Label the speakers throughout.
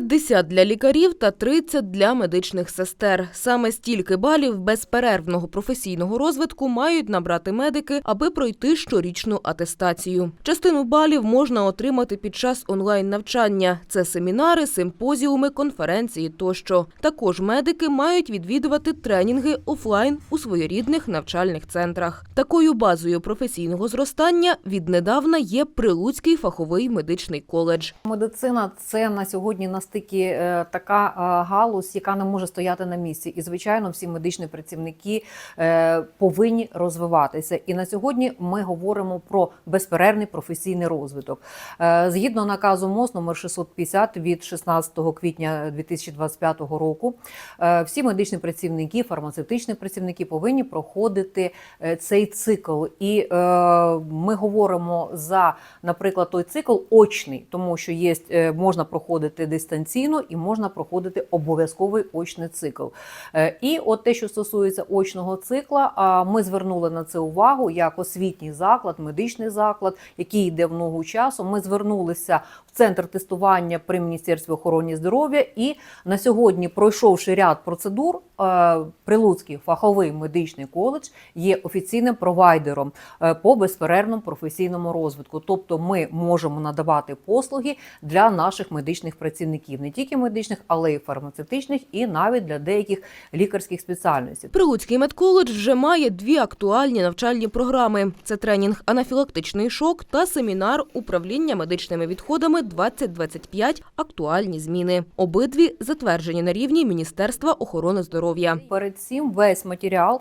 Speaker 1: 50 для лікарів та 30 для медичних сестер. Саме стільки балів безперервного професійного розвитку мають набрати медики, аби пройти щорічну атестацію. Частину балів можна отримати під час онлайн-навчання. Це семінари, симпозіуми, конференції тощо. Також медики мають відвідувати тренінги офлайн у своєрідних навчальних центрах. Такою базою професійного зростання віднедавна є Прилуцький фаховий медичний коледж.
Speaker 2: Медицина це на сьогодні настільки е, така е, галузь, яка не може стояти на місці. І звичайно, всі медичні працівники е, повинні розвиватися. І на сьогодні ми говоримо про безперервний професійний розвиток. Згідно наказу МОЗ номер 650 від 16 квітня 2025 року, всі медичні працівники, фармацевтичні працівники повинні проходити цей цикл. І ми говоримо за, наприклад, той цикл очний, тому що є можна проходити дистанційно і можна проходити обов'язковий очний цикл. Е, І от те, що стосується очного цикла, ми звернули на це увагу як освітній заклад, медичний заклад, який йде в ногу часу. Ми звернулися в центр тестування при міністерстві охорони здоров'я. І на сьогодні, пройшовши ряд процедур, е, Прилуцький фаховий медичний коледж є офіційним провайдером е, по безперервному професійному розвитку. Тобто, ми можемо надавати послуги для наших медичних працівників, не тільки медичних, але й фармацевтичних, і навіть для деяких лікарських спеціальностей.
Speaker 1: Прилуцький медколедж вже має дві актуальні навчальні програми: це тренінг анафілактичний шок та семінар управління медичними відходами 2025 Актуальні зміни. Обидві затверджені на рівні Міністерства охорони здоров'я.
Speaker 2: Перед цим весь матеріал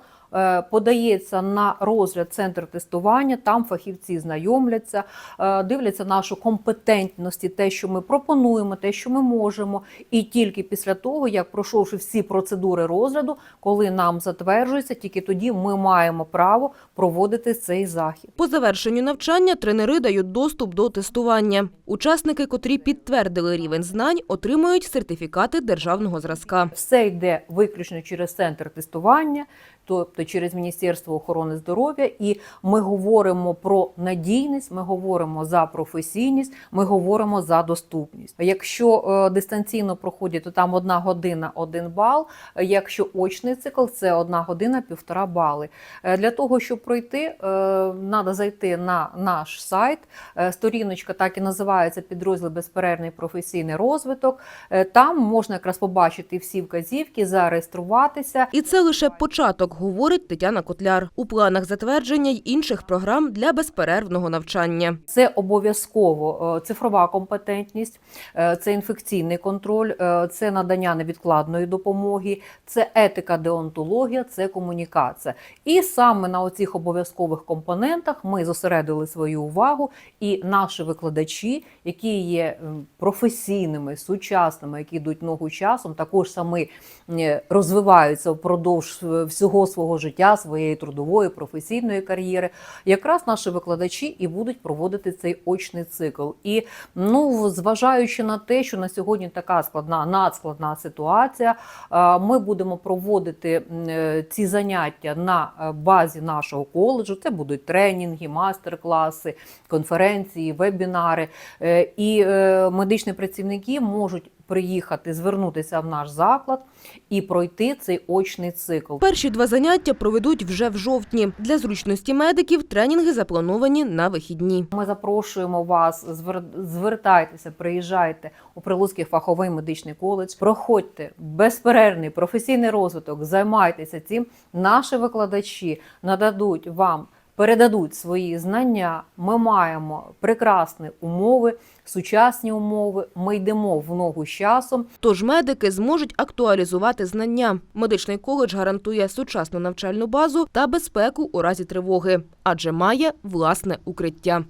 Speaker 2: подається на розгляд центр тестування. Там фахівці знайомляться, е, дивляться нашу компетентність, те, що ми пропонуємо, те, що ми можемо. І тільки після того, як пройшовши всі процедури розгляду, коли нам затверджується, тільки тоді ми маємо право проводити цей захід.
Speaker 1: По завершенню навчання тренери дають доступ до тестування. Учасники, котрі підтвердили рівень знань, отримують сертифікати державного зразка.
Speaker 2: Все йде виключно через центр тестування, тобто через Міністерство охорони здоров'я. І ми говоримо про надійність, ми говоримо за професійність, ми говоримо за доступність. Якщо е, дистанційно проходять, то там одна година, один бал. Якщо очний цикл, це одна година, півтора бали. Е, Для того, щоб пройти, треба зайти на наш сайт. Е, Сторіночка так і називається підрозділ безперервний професійний розвиток. Там можна якраз побачити всі вказівки, зареєструватися.
Speaker 1: І це лише початок, говорить Тетяна Котляр. У планах затвердження й інших програм для безперервного навчання.
Speaker 2: Це обов'язково е, цифрова компетентність, е, це інфекційний контроль, е, це надання невідкладної допомоги, це етика, деонтологія, це комунікація. І саме на оцих обов'язкових компонентах ми зосередили свою увагу, і наші викладачі, які є професійними, сучасними, які йдуть ногу часом, також самі розвиваються впродовж е, свого життя, своєї трудової, професійної кар'єри. Якраз наші викладачі і будуть проводити цей очний цикл. І ну, зважаючи на те, що на сьогодні така складна, надскладна ситуація, ми будемо проводити е, ці заняття на е, базі нашого коледжу. Це будуть тренінги, мастер-класи, конференції, вебінари. Е, І медичні працівники можуть приїхати, звернутися в наш заклад і пройти цей очний цикл.
Speaker 1: Перші два заняття проведуть вже в жовтні. Для зручності медиків тренінги заплановані на вихідні.
Speaker 2: Ми запрошуємо вас, звер- звертайтеся, приїжджайте у Прилуцький фаховий медичний коледж, проходьте безперервний професійний розвиток, займайтеся цим. Наші викладачі нададуть вам. Передадуть свої знання. Ми маємо прекрасні умови, сучасні умови. Ми йдемо в ногу з часом.
Speaker 1: Тож медики зможуть актуалізувати знання. Медичний коледж гарантує сучасну навчальну базу та безпеку у разі тривоги, адже має власне укриття.